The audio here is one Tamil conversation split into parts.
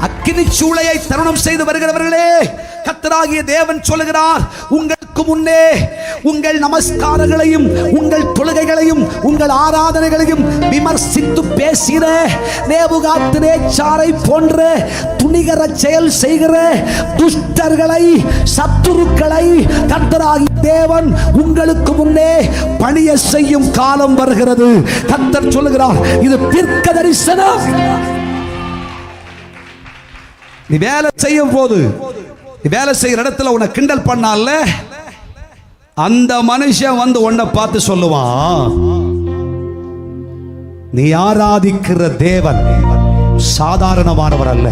அக்கினி சூளையை தருணம் செய்து வருகிறவர்களே கத்தராகிய தேவன் சொல்லுகிறார் உங்களுக்கு முன்னே உங்கள் நமஸ்காரங்களையும் உங்கள் தொழுகைகளையும் உங்கள் ஆராதனைகளையும் விமர்சித்து பேசுகிற நேபுகாத்திரே நேச்சாரை போன்ற துணிகர செயல் செய்கிற துஷ்டர்களை சத்துருக்களை கத்தராகி தேவன் உங்களுக்கு முன்னே பணிய செய்யும் காலம் வருகிறது. கத்தர் சொல்லுகிறார் இது தீர்க்க தரிசனம் நீ வேலை செய்யும் போது நீ வேலை செய்யற இடத்துல உன்னை கிண்டல் பண்ணால அந்த மனுஷன் வந்து உன்னை பார்த்து சொல்லுவான் நீ ஆராதிக்கிற தேவன் சாதாரணமானவர் அல்ல.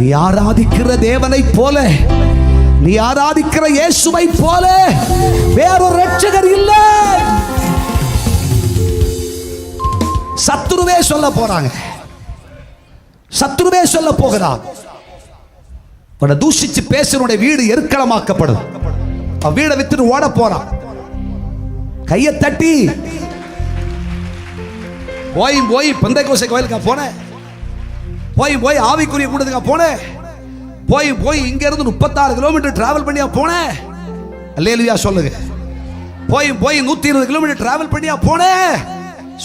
நீ ஆராதிக்கிற தேவனை போல நீ ஆராதிக்கிற இயேசுவை போல வேறொரு ரட்சகர் இல்லை. சத்துருவே சொல்ல போறாங்க. சத்துருவே சொல்ல போகிறார் உன்னை தூஷிச்சு பேசுனுடைய வீடு எருக்களமாக்கப்படும் அவன் வீடை வித்துட்டு ஓட போறான். கையை தட்டி. போய் போய் பந்தை கோசை கோயிலுக்கா போனேன். போய் போய் ஆவிக்குரிய கூட்டத்துக்கா போனேன். போய் போய் இங்க இருந்து முப்பத்தாறு கிலோமீட்டர் டிராவல் பண்ணியா போனேன். அல்லேலியா சொல்லுங்க. போய் போய் நூத்தி இருபது கிலோமீட்டர் டிராவல் பண்ணியா போனேன்.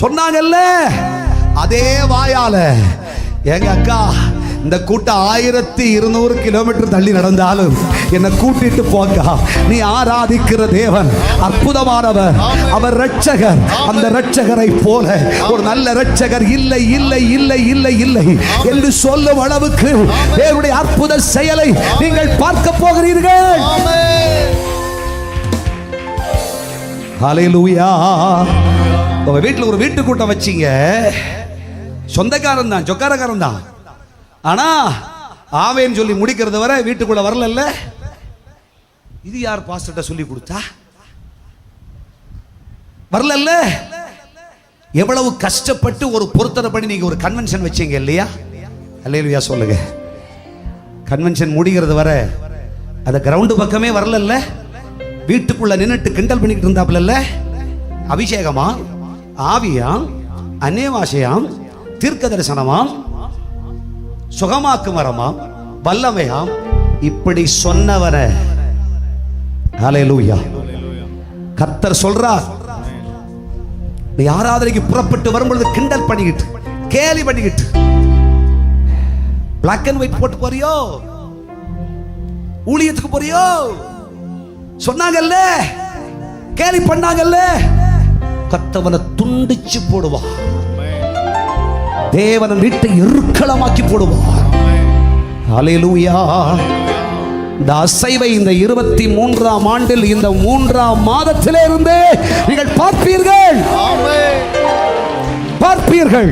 சொன்னாங்கல்ல அதே வாயால. எங்க அக்கா இந்த கூட்டம் ஆயிரத்தி இருநூறு கிலோமீட்டர் தள்ளி நடந்தாலும் என்னை கூட்டிட்டு போங்க. நீ ஆராதிக்கிற தேவன் அற்புதமானவர் அவர் ரட்சகர் அந்த ரட்சகரை போல ஒரு நல்ல ரட்சகர் இல்லை இல்லை இல்லை இல்லை இல்லை என்று சொல்லும் அளவுக்கு தேவனுடைய அற்புத செயலை நீங்கள் பார்க்க போகிறீர்கள். ஹalleluya. உங்க வீட்டில் ஒரு வீட்டு கூட்டம் வச்சீங்க. சொந்தக்காரன் தான் சொக்காரக்காரன் தான் ஆனா ஆவேன்னு சொல்லி முடிக்கிறத வரை வீட்டுக்குள்ள வரல இது யார் பாஸ்டர்ட்ட சொல்லி கொடுத்தா? வரல எவ்வளவு கஷ்டப்பட்டு ஒரு பொருத்தனை பண்ணி நீங்க ஒரு கன்வென்ஷன் வச்சீங்க இல்லையா? அல்லையா சொல்லுங்க. கன்வென்ஷன் முடிகிறது வர அந்த கிரவுண்டு பக்கமே வரல வீட்டுக்குள்ள நின்றுட்டு கிண்டல் பண்ணிக்கிட்டு இருந்தாப்ல அபிஷேகமா? ஆவியாம்? அநேவாசையாம் தீர்க்க தரிசனமாம் சுகமாக்கு வரமாம் வல்லமையாம். இப்படி சொன்னவரை. ஹalleluya கர்த்தர் சொல்றார் நீ ஆராதனைக்கு புறப்பட்டு வரும்பொழுது கிண்டல் பண்ணிக்கிட்டு கேலி பண்ணிக்கிட்டு பிளாக் அண்ட் ஒயிட் போட்டு போறியோ? ஊழியத்துக்கு போறியோ? சொன்னாங்கல்ல கேலி பண்ணாங்கல்ல. கத்தவனை துண்டிச்சு போடுவான் தேவனன் வீட்டை எருக்களமாக்கி போடுவார். அலையலூயா இந்த அசைவை இந்த இருபத்தி மூன்றாம் ஆண்டில் இந்த மூன்றாம் மாதத்திலே இருந்து நீங்கள் பார்ப்பீர்கள். பார்ப்பீர்கள்.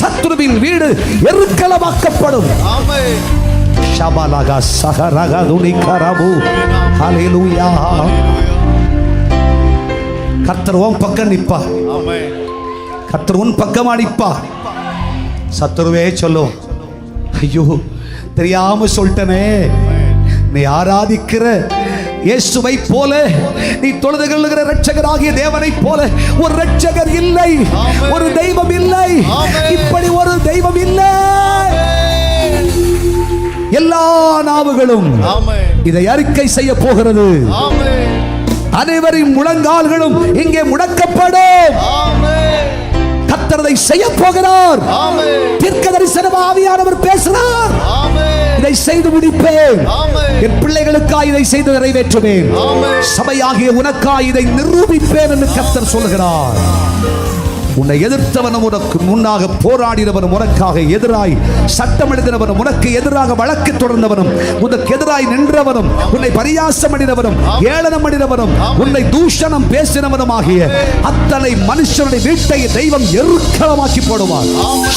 சத்ருவின் வீடு எருக்கலமாக்கப்படும் ஷபலக சகரக துணிகரபு ஹalleluya. கத்தர் உன் பக்கம் நிற்பா கத்தர் உன் பக்கமா நிற்பா சத்துருவே சொல்லும் ஐயோ தெரியாம சொல்லிட்டனே. நீ ஆராதிக்கிற இயேசுவை போல நீ தொழுது கொள்ளுகிற ரட்சகராகிய தேவனை போல ஒரு ரட்சகர் இல்லை ஒரு தெய்வம் இல்லை. இப்படி ஒரு தெய்வம் இல்லை. எல்லா நாவுகளும் இதை அறிக்கை செய்ய போகிறது. அனைவரின் முழங்கால்களும் இங்கே முடக்கப்படும். கத்தரதை செய்ய போகிறார் தீர்க்க தரிசன ஆவியானவர் பேசுகிறார். இதை செய்து முடிப்பேன். என் பிள்ளைகளுக்காய் இதை செய்து நிறைவேற்றுவேன். சபையாகிய உனக்காய் இதை நிரூபிப்பேன் என்று கத்தர் சொல்கிறார் உன்னை எதிர்த்தவனும் உனக்கு முன்னாக போராடினவனும் உனக்காக எதிராய் சட்டம் எழுதினவனும் உனக்கு எதிராக வழக்கு தொடர்ந்தவனும் உனக்கு எதிராய் நின்றவனும் உன்னை பரியாசம் அடினவனும் ஏளனம் அடினவனும் உன்னை தூஷணம் பேசினவனும் ஆகிய அத்தனை மனுஷனுடைய வீட்டை தெய்வம் எருக்களமாக்கி போடுவார்.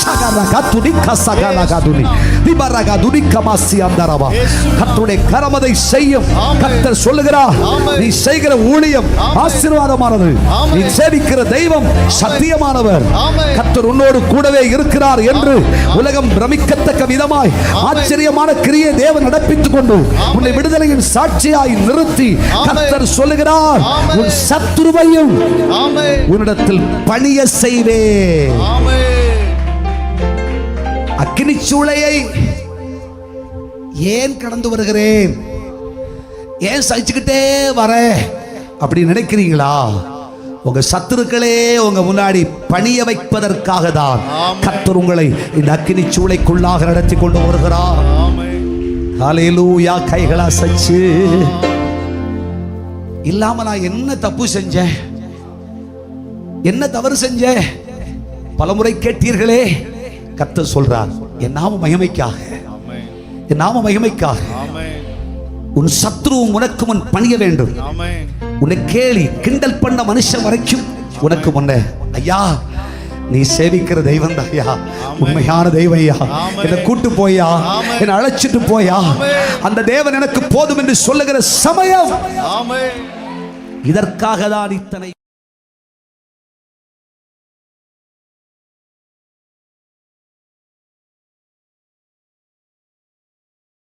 சகரகதுனி கசகரகதுனி திபரகதுனி கமாசி அந்தரவா கர்த்தருடைய கரமதை செய்யும். கத்தர் சொல்லுகிறார் நீ செய்கிற ஊழியம் ஆசீர்வாதமானது. நீ சேவிக்கிற தெய்வம் சத்தியமான சத்தியமானவர் கர்த்தர் உன்னோடு கூடவே இருக்கிறார் என்று உலகம் பிரமிக்கத்தக்க விதமாய் ஆச்சரியமான கிரியை தேவன் நடப்பித்துக் கொண்டு உன்னை விடுதலையின் சாட்சியாய் நிறுத்தி கர்த்தர் சொல்லுகிறார் உன் சத்துருவையும் உன்னிடத்தில் பணிய செய்வே அக்கினி சூளையை ஏன் கடந்து வருகிறேன்? ஏன் சகிச்சுக்கிட்டே வரேன்? அப்படி நினைக்கிறீங்களா? உங்க சத்துருக்களே உங்க முன்னாடி பணிய வைப்பதற்காக தான் கர்த்தர் உங்களை இந்த அக்கினி சூளைக்குள்ளாக நடத்தி கொண்டு வருகிறார். ஹalleluya கைகளா சச்சு இல்லாம நான் என்ன தப்பு செஞ்சேன்? என்ன தவறு செஞ்சேன்? பலமுறை கேட்டீர்களே. கர்த்தர் சொல்றார் என் நாம மகிமைக்காக. என் நாம மகிமைக்காக. உன் சத்ருவும் உனக்கு முன் பணிய வேண்டும். உன்னை கேலி கிண்டல் பண்ண மனுஷன் வரைக்கும் உனக்கு முன்ன. ஐயா நீ சேவிக்கிற தெய்வம் ஐயா. உண்மையான தெய்வம் ஐயா. என்னை கூட்டு போயா என்னை அழைச்சிட்டு போயா அந்த தேவன் எனக்கு போதும் என்று சொல்லுகிற சமயம். இதற்காக தான் இத்தனை